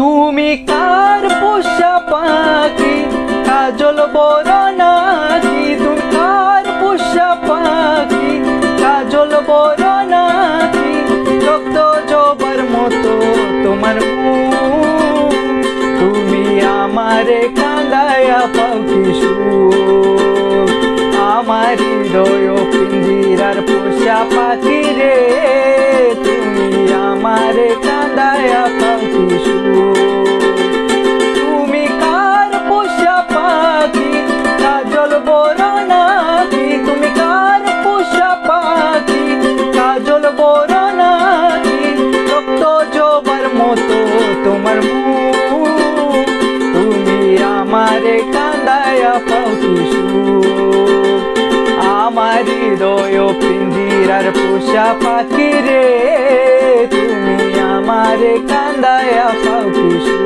তুমি কার পোষা পাখি? কাজল বড় নাকি? তুমি কার পোষা পাখি? কাজল বড় নাকি? রক্ত জবার মতো তোমার তুমি আমারে কাঁদায়া পাখি আমার হৃদয় পিঞ্জিরার পিঞ্জিরার পোষা পাখি রে তুমি আমার কান্দায়া পাখি প্রথম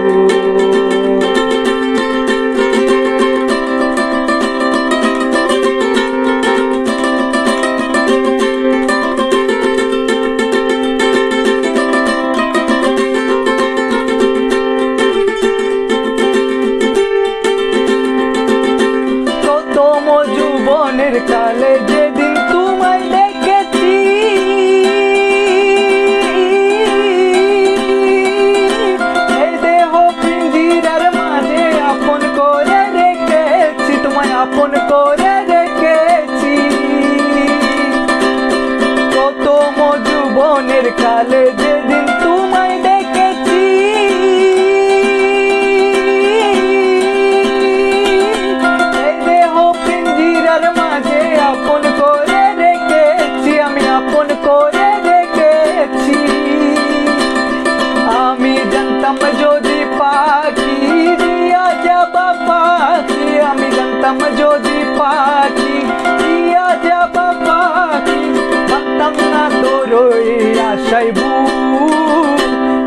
alegría. ওই আশাই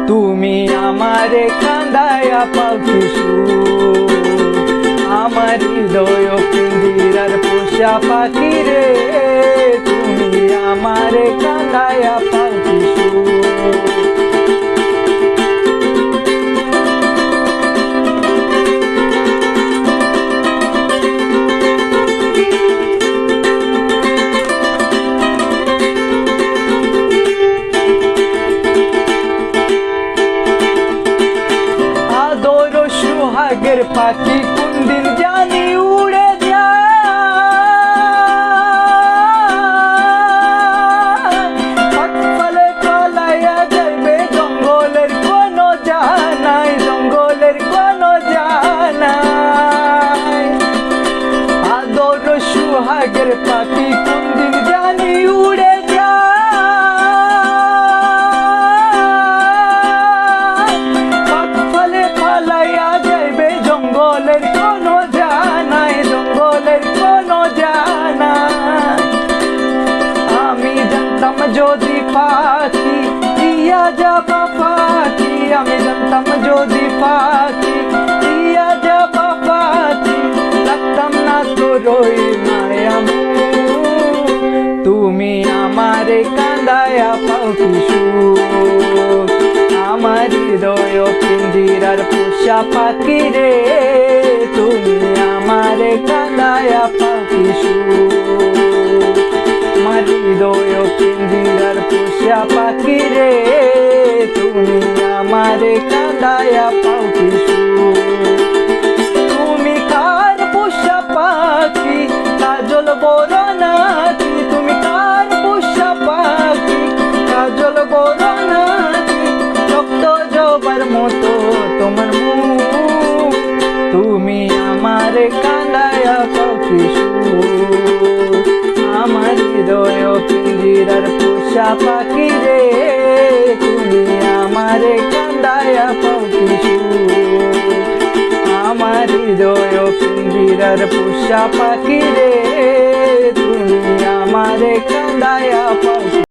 তুমি আমারে কান্দায়া পাখি আমার হৃদয় পিঞ্জিরার পোষা পাখি রে, তুমি আমারে কান্দায়া পাখি সুহাগের পাখি কোনদিন জানি উড়ে যায়। পালাইয়া যাইবে জঙ্গলের কোন জানাই, জঙ্গলের কোন জানাই। আদর সুহাগের পাখি জানতাম যদি পাখি দিয়া যাবা পাখি লাগতাম না তোর ওই মায়া তুমি আমারে কান্দায়া পাখি আমার হৃদয় পিঞ্জিরার পোষা পাখি রে তুমি আমারে কান্দায়া পাখি আমার হৃদয় পিঞ্জিরার পোষা কান্দায়া পাখি তুমি কার পোষা পাখি? কাজল বড় নাকি তুমি কার পোষা পাখি? কাজল বড় নাকি রক্ত জবার মতো তোমার মুখ। তুমি আমারে কান্দায়া পাখি আমার হৃদয় পিঞ্জিরার পোষা পাখি রে। তুমি আমারে কান্দায়া পাখি আমার হৃদয় পিঞ্জিরার পোষা পাখি রে তুমি আমারে কান্দায়া পাখি